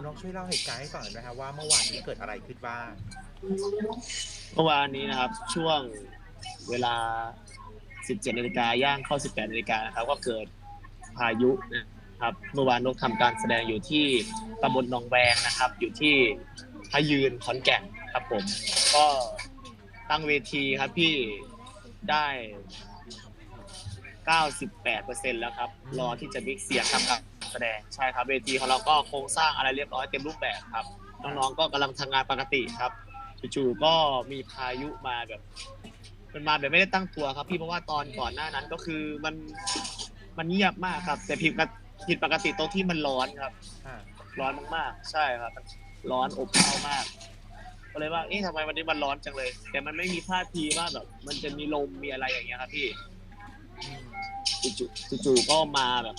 คุณน้องช่วยเล่าเหตุการณ์ให้ฟังหน่อยนะครับว่าเมื่อวานนี้เกิดอะไรขึ้นบ้างเมื่อวานนี้นะครับ ช่วงเวลา 17นาฬิกาย่างเข้า 18นาฬิกานะครับ ก็เกิดพายุนะครับ เมื่อวานนกทำการแสดงอยู่ที่ตำบลหนองแวงนะครับ อยู่ที่พะยืนขอนแก่นครับผม ก็ตั้งเวทีครับพี่ได้ 98%แล้วครับ รอที่จะมิกเสียงทำการ แสดงใช่ครับเวทีของเราก็โครงสร้างอะไรเรียบร้อยเต็มรูปแบบครับน้องๆก็กำลังทำงานปกติครับจู่ๆก็มีพายุมาแบบ มันมาแบบไม่ได้ตั้งตัวครับ พี่เพราะว่าตอนก่อนหน้านั้นก็คือมันมันเงียบมากครับ แต่ผิดปกติผิดปกติตรงที่มันร้อนครับ อ่าร้อนมากๆ ใช่ครับมันร้อนอบอ้าวมาก ก็เลยว่า เอ๊ะทำไมวันนี้มันร้อนจังเลย แต่มันไม่มีท่าทีว่าแบบ มันจะมีลมมีอะไรอย่างเงี้ยครับพี่อืมจู่ๆจู่ๆก็มาแบบ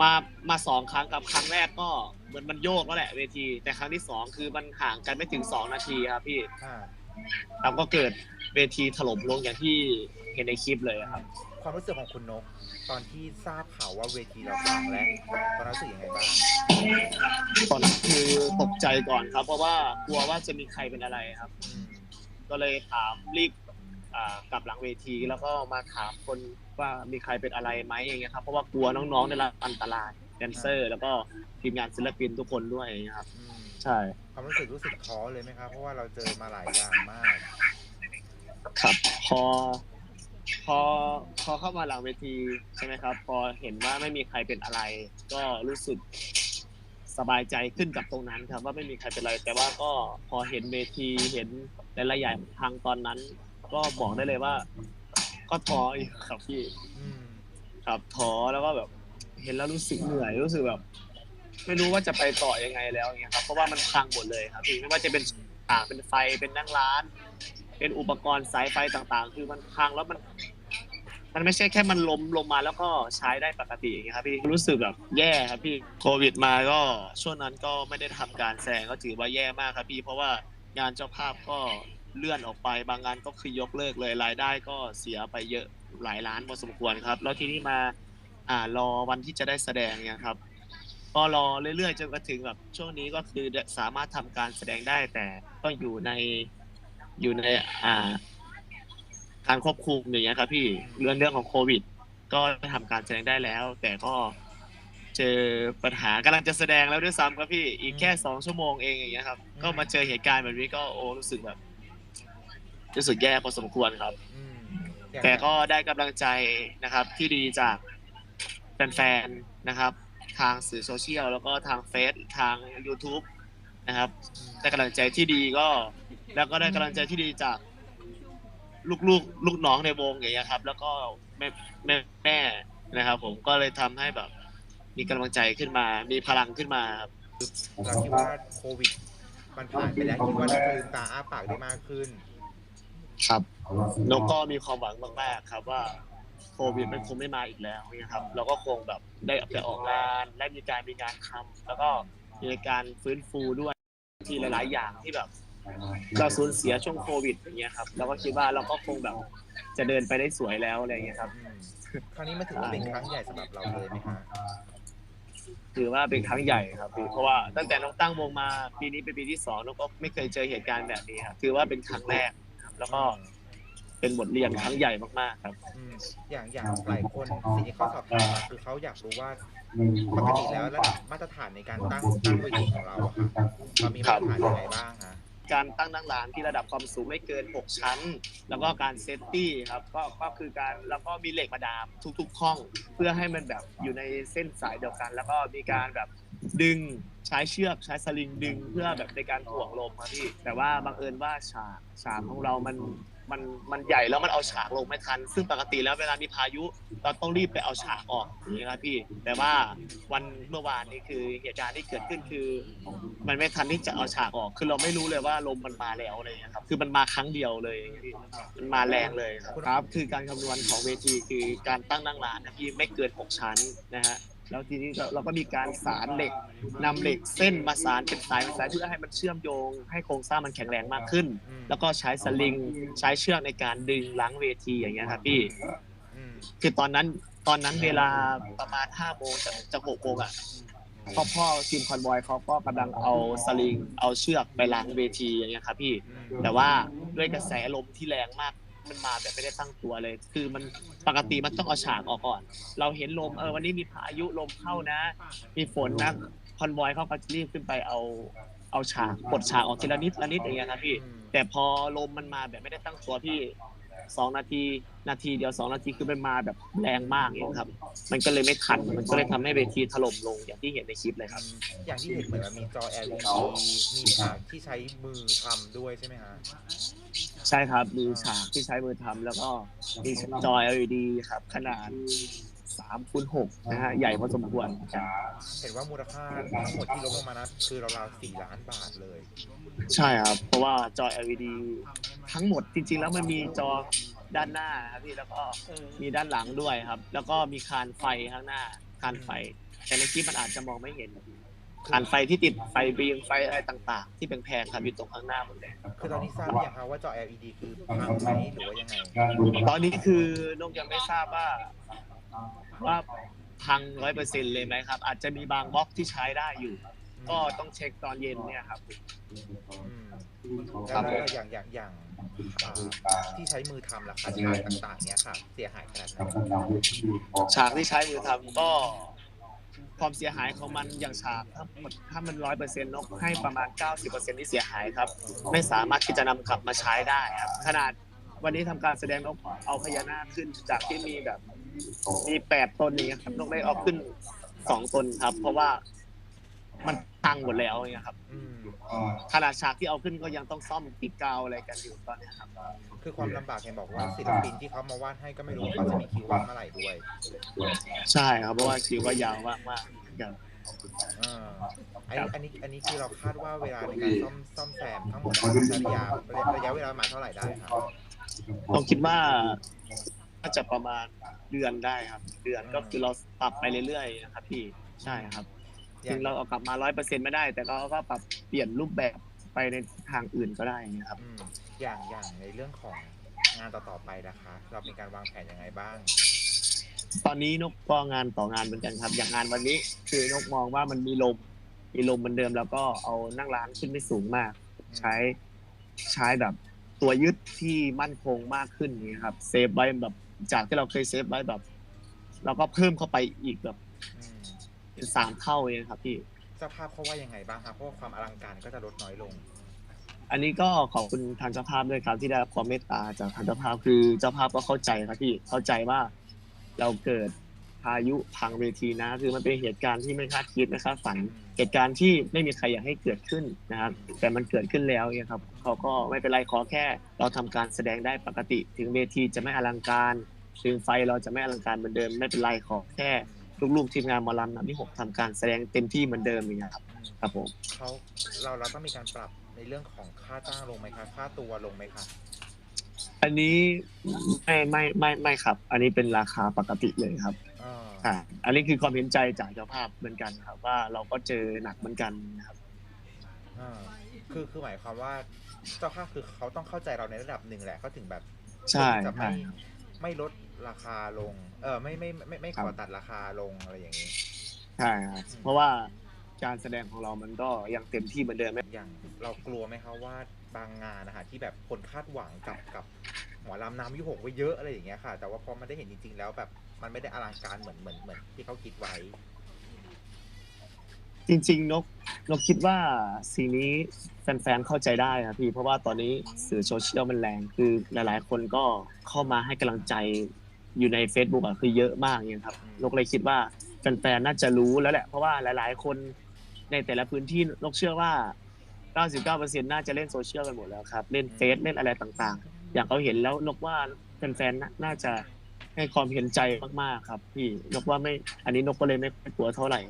มามาสองครั้งกับครั้งแรกก็เหมือนมันโยกแล้วแหละเวที แต่ครั้งที่สองคือมันห่างกันไม่ถึงสองนาทีครับพี่อ่าแล้วก็เกิดเวทีถล่มลงอย่างที่เห็นในคลิปเลยครับ ความรู้สึกของคุณนก ตอนที่ทราบข่าวว่าเวทีเราพังแล้วตอนนั้นรู้สึกยังไงบ้างตอนนั้นคือตกใจก่อนครับ เพราะว่ากลัวว่าจะมีใครเป็นอะไรครับ อืมก็เลยถามรีบอ่ากลับหลังเวทีแล้วก็มาถามคน ว่ามีใครเป็นอะไรไหมอย่างเงี้ยครับเพราะว่ากลัวน้องๆได้รับอันตรายแดนเซอร์ แล้วก็ทีมงานศิลปินทุกคนด้วยอย่างเงี้ยครับ อืมใช่ความรู้สึกรู้สึกท้อเลยไหมครับ เพราะว่าเราเจอมาหลายอย่างมาก ครับ พอ พอพอเข้ามาหลังเวทีใช่ไหมครับ พอเห็นว่าไม่มีใครเป็นอะไร ก็รู้สึกสบายใจขึ้นกับตรงนั้นครับ ว่าไม่มีใครเป็นอะไร แต่ว่าก็พอเห็นเวทีเห็นหลายๆอย่างทางตอนนั้น ก็บอกได้เลยว่า ก็ท้ออีกครับพี่อืมครับท้อแล้วก็แบบ เห็นแล้วรู้สึกเหนื่อยรู้สึกแบบ ไม่รู้ว่าจะไปต่อยังไงแล้วอย่างเงี้ยครับเพราะว่ามันพังหมดเลยครับพี่ไม่ว่าจะเป็นฉากเป็นไฟเป็นนั่งร้าน เป็นอุปกรณ์สายไฟต่างๆ คือมันพังแล้วมัน มันไม่ใช่แค่มันล้มลงมาแล้วก็ใช้ได้ปกติอย่างเงี้ยครับพี่รู้สึกแบบแย่ครับพี่โควิดมาก็ช่วงนั้นก็ไม่ได้ทำการแสดงก็ถือว่าแย่มากครับพี่เพราะว่างานเจ้าภาพก็ เลื่อนออกไป บางงานก็คือยกเลิกเลยรายได้ก็เสียไปเยอะหลายล้านพอสมควรครับ แล้วทีนี้มาอ่ารอวันที่จะได้แสดงเนี่ยครับก็รอเรื่อยๆจนกระถึงแบบช่วงนี้ก็คือสามารถทำการแสดงได้แต่ต้องอยู่ในอยู่ในอ่า การควบคุมอย่างเงี้ยครับ พี่เรื่องเรื่องของโควิด ก็ทำการแสดงได้แล้ว แต่ก็เจอปัญหากำลังจะแสดงแล้วด้วยซ้ำครับพี่อีกแค่สองชั่วโมงเองอย่างเงี้ยครับ ก็มาเจอเหตุการณ์แบบนี้ก็โอ้รู้สึกแบบ รู้สึกแย่พอสมควรครับ อืมอย่างแต่ก็ได้กำลังใจนะครับที่ดีจากแฟนๆนะครับ ทางสื่อโซเชียลแล้วก็ทางเฟซทาง YouTube นะครับ ได้กำลังใจที่ดีก็ แล้วก็ได้กำลังใจที่ดีจาก ลูกๆ ลูกน้องในวงอย่างเงี้ยครับ แล้วก็แม่แม่แม่นะครับ ผมก็เลยทำให้แบบ มีกำลังใจขึ้นมา มีพลังขึ้นมาครับ เราคิดว่าโควิด มันผ่านไปแล้วคิดว่าเราจะลืมตาอ้าปากได้มากขึ้น ครับนกก็มีความหวังมากๆครับว่าโควิดมันคงไม่มาอีกแล้วเนี่ยครับ เราก็คงแบบได้ไปออกงานได้มีการมีงานทำแล้วก็มีการฟื้นฟูด้วยที่หลาย ๆ อย่างที่แบบเราสูญเสียช่วงโควิดอย่างเงี้ยครับเราก็คิดว่าเราก็คงแบบจะเดินไปได้สวยแล้วอะไรอย่างเงี้ยครับอืมครั้งนี้มันถือว่าเป็นครั้งใหญ่สำหรับเราเลยไหมฮะถือว่าเป็นครั้งใหญ่ครับพี่เพราะว่าตั้งแต่น้องตั้งวงมาปีนี้เป็นปีที่สองน้องก็ไม่เคยเจอเหตุการณ์แบบนี้ครับถือว่าเป็นครั้งแรกครับ แล้วก็เป็นบทเรียนครั้งใหญ่มากๆครับ อืมอย่างอย่างหลายคนสิ่งที่เขาสอบถามมาคือเขาอยากรู้ว่าปกติแล้วระดับมาตรฐานในการตั้งตั้งเวทีของเราอะค่ะเรามีมาตรฐานยังไงบ้างฮะการตั้งนั่งร้านที่ระดับความสูงไม่เกิน 6 ชั้น แล้วก็การเซฟตี้ครับก็ก็คือการแล้วก็มีเหล็กมาดามทุกๆห้อง เพื่อให้มันแบบอยู่ในเส้นสายเดียวกัน แล้วก็มีการแบบ ดึงใช้เชือกใช้สลิงดึงเพื่อแบบในการถ่วงลมครับพี่ แต่ว่าบังเอิญว่าฉากฉากของเรามันมันมันใหญ่แล้วมันเอาฉากลงไม่ทัน ซึ่งปกติแล้วเวลามีพายุ เราต้องรีบไปเอาฉากออกอย่างนี้ครับพี่ แต่ว่าวันเมื่อวานนี้คือเหตุการณ์ที่เกิดขึ้นคือ มันไม่ทันที่จะเอาฉากออก คือเราไม่รู้เลยว่าลมมันมาแล้วอะไรอย่างเงี้ยครับ คือมันมาครั้งเดียวเลยพี่มันมาแรงเลยครับครับ คือการคำนวณของเวทีคือการตั้งนั่งร้านนะพี่ไม่เกิน 6 ชั้นนะฮะ แล้วทีนี้เราก็มีการสารเหล็กนำเหล็กเส้นมาสารเป็นสายเป็นสายเพื่อให้มันเชื่อมโยง ให้โครงสร้างมันแข็งแรงมากขึ้น แล้วก็ใช้สลิงใช้เชือกในการดึงล้างเวทีอย่างเงี้ยครับพี่คือตอนนั้นตอนนั้นเวลาประมาณห้าโมงจากจกหกโมงอะพ่อพ่อทีมคอนบอยเขาก็กำลังเอาสลิงเอาเชือกไปล้างเวทีอย่างเงี้ยครับพี่แต่ว่าด้วยกระแสลมที่แรงมาก มันมาแบบไม่ได้ตั้งตัวเลย คือมันปกติมันต้องเอาฉากออกก่อน เราเห็นลมเออวันนี้มีพายุลมเข้านะ มีฝนนะคอนบอยเขาก็จะรีบขึ้นไปเอาเอาฉากกดฉากออกทีละนิดละนิดอย่างเงี้ยครับพี่ แต่พอลมมันมาแบบไม่ได้ตั้งตัวพี่สองนาทีนาทีเดียวสองนาทีคือมันมาแบบแรงมากเองครับ มันก็เลยไม่ทันมันก็เลยทำให้เวทีถล่มลงอย่างที่เห็นในคลิปเลยครับ อย่างที่เห็นเหมือนมันมีจอ LED มีฉากที่ใช้มือทำด้วยใช่ไหมฮะ ใช่ครับมีฉากที่ใช้มือทำแล้วก็มีจอ LED ครับ ขนาด3คูณ6นะฮะใหญ่พอสมควรครับเห็นว่ามูลค่าทั้งหมดที่ลดลงมานะคือราวๆสี่ล้านบาทเลย ใช่ครับ เพราะว่าจอ LED ทั้งหมดจริง ๆ แล้วมันมีจอด้านหน้าครับพี่แล้วก็มีด้านหลังด้วยครับ แล้วก็มีคานไฟข้างหน้าคานไฟ แต่ในคลิปมันอาจจะมองไม่เห็น คานไฟที่ติดไฟบีมไฟอะไรต่าง ๆ ที่เป็นแพงๆครับอยู่ตรงข้างหน้าหมดเลยคือตอนนี้ทราบหรือยังคะว่าจอ LED คือพังไหมหรือว่ายังไงตอนนี้คือนกยังไม่ทราบว่าว่าพังร้อยเปอร์เซ็นเลยไหมครับ อาจจะมีบางบล็อกที่ใช้ได้อยู่ ก็ต้องเช็คตอนเย็นเนี่ยครับอืมครัแล้วบแล้วอย่างอย่างอย่างอ่าที่ใช้มือทำราคาฉากต่างๆเนี้ยค่ะ เสียหายขนาดไหนฉากที่ใช้มือทำก็ ความเสียหายของมันอย่างฉากถ้าหมดถ้ามันร้อยเปอร์เซ็นต์นกให้ประมาณเก้าสิบเปอร์เซ็นต์ที่เสียหายครับ ไม่สามารถที่จะนำกลับมาใช้ได้ครับขนาดวันนี้ทำการแสดงนกเอาพญานาคขึ้นจากที่มีแบบมีแปดตนอย่างเงี้ยครับนกได้เอาขึ้นสองตนครับ เพราะว่า มันพังหมดแล้วอย่างเงี้ยครับอืมขนาดฉากที่เอาขึ้นก็ยังต้องซ่อมติดกาวอะไรกันอยู่ตอนเนี้ยครับ คือความลำบากเห็นบอกว่าศิลปินที่เขามาวาดให้ก็ไม่รู้ว่าเขาจะมีคิวว่างเมื่อไหร่ด้วยใช่ครับเพราะว่าคิวก็ยาวมากมากๆครับอ่าอันนี้อันนี้อันนี้คือเราคาดว่าเวลาในการซ่อมซ่อมแซมทั้งหมดใช้ระยะระยะเวลาประมาณเท่าไหร่ได้ครับต้องคิดว่าน่าจะประมาณเดือนได้ครับ เดือนก็คือเราปรับไปเรื่อยๆนะครับพี่ใช่ครับอ ถึย่างงเราเอากลับมาร้อยเปอร์เซ็นต์ไม่ได้ แต่ก็ก็ปรับเปลี่ยนรูปแบบไปในทางอื่นก็ได้นะครับ อืมอย่างอย่างในเรื่องของงานต่อๆไปนะคะ เรามีการวางแผนยังไงบ้าง ตอนนี้นกก็งานต่องานเหมือนกันครับ อย่างงานวันนี้คือนกมองว่ามันมีลม มีลมเหมือนเดิมแล้วก็เอานั่งร้านขึ้นไม่สูงมาก ใช้ใช้แบบตัวยึดที่มั่นคงมากขึ้นอย่างนี้ครับเซฟไว้แบบจากที่เราเคยเซฟไว้แบบ เราก็เพิ่มเข้าไปอีกแบบอืม เป็นสามเท่าเองครับพี่ เจ้าภาพเขาว่ายังไงบ้างครับเพราะว่าความอลังการก็จะลดน้อยลง อันนี้ก็ขอบคุณทางเจ้าภาพด้วยครับที่ได้รับความเมตตาจากทางเจ้าภาพคือเจ้าภาพก็เข้าใจครับพี่เข้าใจว่าเราเกิดพายุพังเวทีนะ คือมันเป็นเหตุการณ์ที่ไม่คาดคิดไม่คาดฝันเหตุการณ์ที่ไม่มีใครอยากให้เกิดขึ้นนะครับแต่มันเกิดขึ้นแล้วเนี่ยครับเขาก็ไม่เป็นไรขอแค่ เราทำการแสดงได้ปกติ ถึงเวทีจะไม่อลังการ ถึงไฟเราจะไม่อลังการเหมือนเดิมไม่เป็นไรขอแค่ ลูกๆทีมงานหมอลำนำที่หกทำการแสดงเต็มที่เหมือนเดิมอย่างเงี้ยครับอืมครับผมเขาเราเราต้องมีการปรับในเรื่องของค่าจ้างลงไหมคะค่าตัวลงไหมคะอันนี้ไม่ไม่ไม่ไม่ครับ อันนี้เป็นราคาปกติเลยครับ อ่าอ่าอันนี้คือความเห็นใจจากเจ้าภาพเหมือนกันครับ ว่าเราก็เจอหนักเหมือนกันนะครับ อ่าคือคือหมายความว่าเจ้าภาพคือเขาต้องเข้าใจเราในระดับหนึ่งแหละเขาถึงแบบใช่จะใช่ไม่ครับ ไม่ลดราคาลง เออไม่ไม่ไม่ไม่ไม่ขครัอบตัดราคาลงอะไรอย่างนี้ ใช่ครับเพราะว่าการแสดงของเรามันก็ยังเต็มที่เหมือนเดิมอย่างเรากลัวไหมคะว่าบางงานนะคะที่แบบคนคาดหวังกับกับหมอลำน้ำยุหกไว้เยอะอะไรอย่างเงี้ยค่ะ แต่ว่าพอมันได้เห็นจริง ๆ แล้วแบบมันไม่ได้อลังการเหมือนเหมือนเหมือนที่เขาคิดไว้ จริง ๆ นก นกคิดว่าสิ่งนี้แฟนๆเข้าใจได้ครับพี่ เพราะว่าตอนนี้สื่อโซเชียลมันแรงคือหลายๆ คนก็เข้ามาให้กำลังใจอยู่ใน Facebook อะคือเยอะมากเนี่ยครับนกเลยคิดว่าแฟนๆน่าจะรู้แล้วแหละ เพราะว่าหลาย ๆ คนในแต่ละพื้นที่นกเชื่อว่า 99%น่าจะเล่นโซเชียลกันหมดแล้วครับ เล่นเฟซเล่นอะไรต่างๆ อย่างเขาเห็นแล้วนกว่าแฟนๆน่าจะให้ความเห็นใจมากๆครับ พี่นกว่าไม่อันนี้นกก็เลยไม่กลัวเท่าไหร่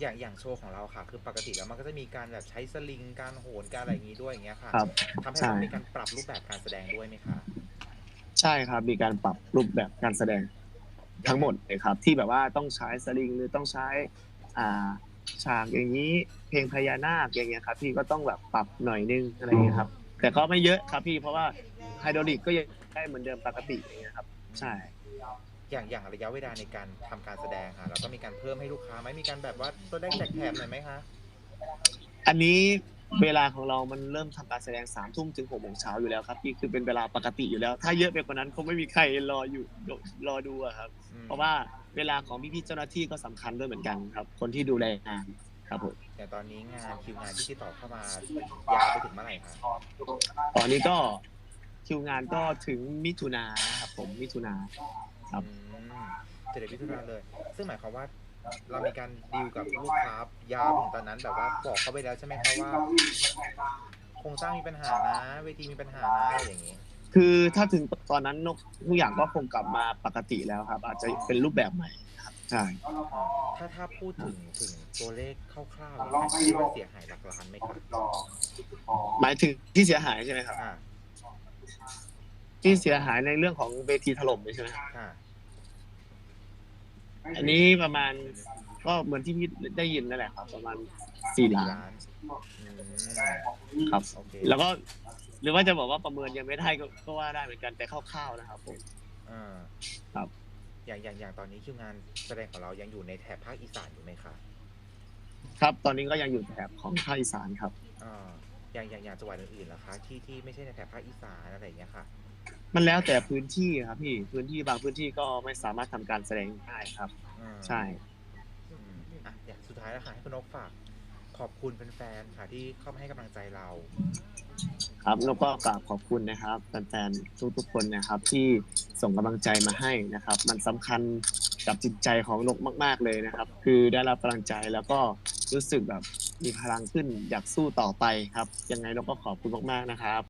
อย่างอย่างโชว์ของเราค่ะ คือปกติแล้วมันก็จะมีการแบบใช้สลิงการโหนการอะไรอย่างนี้ด้วยอย่างเงี้ยค่ะครับทำให้ใช่ เรามีการปรับรูปแบบการแสดงด้วยไหมคะใช่ครับมีการปรับรูปแบบการแสดงทั้งหมดเลยครับ ที่แบบว่าต้องใช้สลิงหรือต้องใช้อ่าฉากอย่างนี้เพลงพญานาคอย่างเงี้ยครับ พี่ก็ต้องแบบปรับหน่อยนึงอะไรอย่างเงี้ยครับ แต่ก็ไม่เยอะครับพี่เพราะว่าไฮดรอลิกก็ยังได้เหมือนเดิมปกติอย่างเงี้ยครับ ใช่ อย่างอย่างระยะเวลาในการทำการแสดงค่ะเราก็มีการเพิ่มให้ลูกค้าไหมมีการแบบว่าตัวแรกแจกแถบหน่อยไหมคะอันนี้เวลาของเรามันเริ่มทำการแสดงสามทุ่มถึงหกโมงเช้าอยู่แล้วครับพี่คือเป็นเวลาปกติอยู่แล้ว ถ้าเยอะไปกว่านั้นคงไม่มีใครรออยู่รอดูอะครับ อืมเพราะว่าเวลาของพี่ๆเจ้าหน้าที่ก็สำคัญด้วยเหมือนกันครับ คนที่ดูแลงานครับผมอย่างตอนนี้งานคิวงานที่ติดต่อเข้ามายาวไปถึงเมื่อไหร่คะตอนนี้ก็คิวงานก็ถึงมิถุนาครับผมมิถุนา ครับอืมเจ็ดเดือนมิถุนายนเลย ซึ่งหมายความว่าเรามีการดีลกับลูกค้ายาวถึงตอนนั้นแบบว่าบอกเขาไปแล้วใช่ไหมคะว่าโครงสร้างมีปัญหานะ เวทีมีปัญหานะอะไรอย่างนี้ คือถ้าถึงตอนนั้นนกทุกอย่างก็คงกลับมาปกติแล้วครับ อาจจะเป็นรูปแบบใหม่ครับใช่ถ้าถ้าพูดถึงถึงตัวเลขคร่าวๆเนี่ยคิดว่าเสียหายหลักล้านไหมคะหมายถึงที่เสียหายใช่ไหมครับอ่า ที่เสียหายในเรื่องของเวทีถล่มใช่ไหมครับค่ะอันนี้ประมาณก็เหมือนที่พี่ได้ยินนั่นแหละครับ ประมาณสี่ล้านอืมครับ โอเคแล้วก็หรือว่าจะบอกว่าประเมินยังไม่ได้ก็ก็ว่าได้เหมือนกันแต่คร่าวๆนะครับผม อ่าครับ อย่างอย่างอย่างตอนนี้คิวงานแสดงของเรายังอยู่ในแถบภาคอีสานอยู่ไหมคะครับ ตอนนี้ก็ยังอยู่แถบของภาคอีสานครับ อ่าอย่างอย่างอย่างจังหวัดอื่นๆล่ะคะ ที่ที่ไม่ใช่ในแถบภาคอีสานอะไรอย่างเงี้ยค่ะ มันแล้วแต่พื้นที่ครับพี่พื้นที่บางพื้นที่ก็ไม่สามารถทำการแสดงได้ครับ อืมใช่ อืมอะอย่างสุดท้ายแล้วค่ะให้คุณนกฝากขอบคุณแฟนๆค่ะที่เข้ามาให้กำลังใจเรา ครับแล้วก็กราบขอบคุณนะครับแฟนๆทุกๆคนนะครับ ที่ส่งกำลังใจมาให้นะครับ มันสำคัญกับจิตใจของนกมาก ๆเลยนะครับ คือได้รับกำลังใจแล้วก็รู้สึกแบบมีพลังขึ้นอยากสู้ต่อไปครับ ยังไงนกก็ขอบคุณมากๆนะครับ